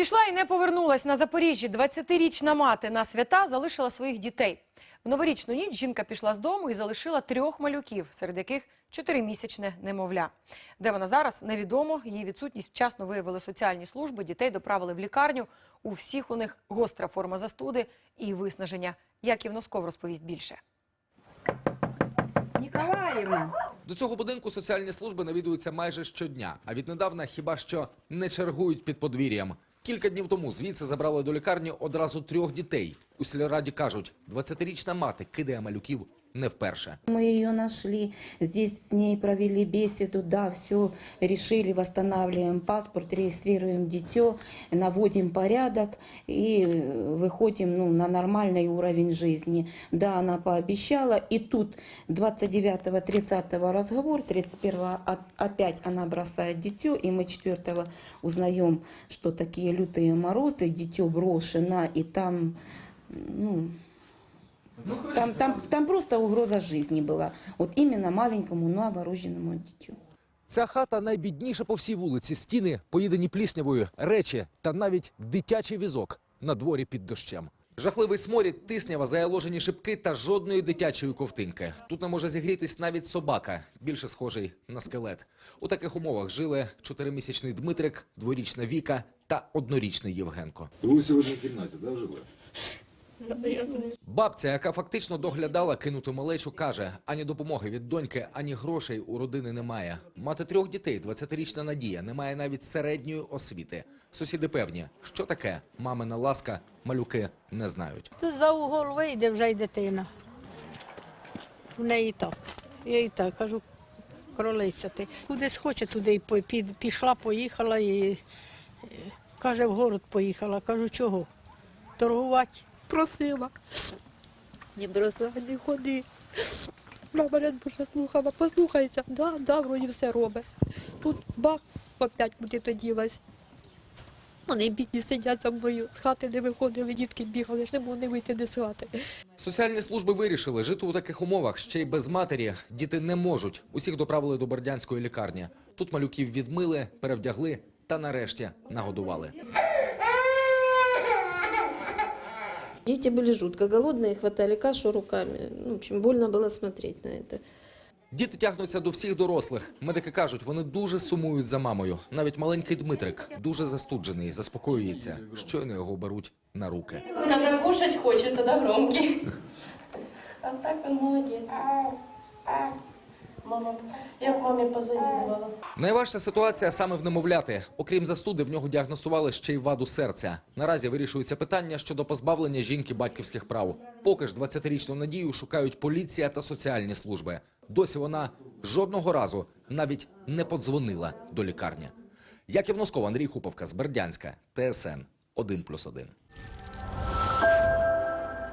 Пішла і не повернулась на Запоріжжі. 20-річна мати на свята залишила своїх дітей. В новорічну ніч жінка пішла з дому і залишила трьох малюків, серед яких чотиримісячне немовля. Де вона зараз, невідомо. Її відсутність вчасно виявили соціальні служби. Дітей доправили в лікарню. У всіх у них гостра форма застуди і виснаження. Яків Носков розповість більше. Ніколаївна. До цього будинку соціальні служби навідуються майже щодня, а віднедавна хіба що не чергують під подвір'ям. Кілька днів тому звідси забрали до лікарні одразу трьох дітей. У сільраді кажуть, 20-річна мати кидає малюків не вперше. Мы ее нашли, здесь с ней провели беседу, да, все решили, восстанавливаем паспорт, регистрируем дитё, наводим порядок и э, выходим ну, на нормальный уровень жизни. Да, она пообещала, и тут 29-30 разговор, 31 опять она бросает дитё, и мы 4 узнаем, что такие лютые морозы, дитё брошено, и там, ну, там, там, там просто угроза жизни была. Вот именно маленькому новорожденному дитю. Ця хата найбідніша по всій вулиці. Стіни поїдені пліснявою, речі та навіть дитячий візок на дворі під дощем. Жахливий сморід, тиснява, заяложені шибки та жодної дитячої ковтинки. Тут не може зігрітись навіть собака, більше схожий на скелет. У таких умовах жили чотиримісячний Дмитрик, дворічна Віка та однорічний Євгенко. Ви сьогодні в кімнаті, да, жили? Бабця, яка фактично доглядала кинуту малечу, каже: ані допомоги від доньки, ані грошей у родини немає. Мати трьох дітей, 20-річна Надія, не має навіть середньої освіти. Сусіди певні, що таке мамина ласка, малюки не знають. За угол вийде вже й дитина. В неї так. Я їй так кажу, кролиця ти. Кудись хоче, туди й пішла, поїхала і е, каже, в город поїхала. Кажу, чого? Торгувати. Просила. Не бросай, не ходи. Мама не дуже слухала, послухайся, да, да, вроді все робить. Тут бах, опять куди-то ділась. Вони бідні сидять за мною, з хати не виходили, дітки бігали, ж не могли вийти не з хати. Соціальні служби вирішили жити у таких умовах ще й без матері. Діти не можуть. Усіх доправили до Бердянської лікарні. Тут малюків відмили, перевдягли та нарешті нагодували. Дети были жутко голодные, хватали кашу руками. Ну, в общем, больно было смотреть на это. Діти тягнуться до всіх дорослих. Медики кажуть, вони дуже сумують за мамою. Навіть маленький Дмитрик дуже застуджений, заспокоюється. Щойно його беруть на руки. Когда кушать хочет, тогда громкий. А так он молодец. Мама, я б мамі позавідувала. Найважча ситуація саме в немовляти. Окрім застуди, в нього діагностували ще й ваду серця. Наразі вирішується питання щодо позбавлення жінки батьківських прав. Поки ж 20-річну надію шукають поліція та соціальні служби. Досі вона жодного разу навіть не подзвонила до лікарні. Яків Носков, Андрій Хуповка з Бердянська, ТСН 1+,1.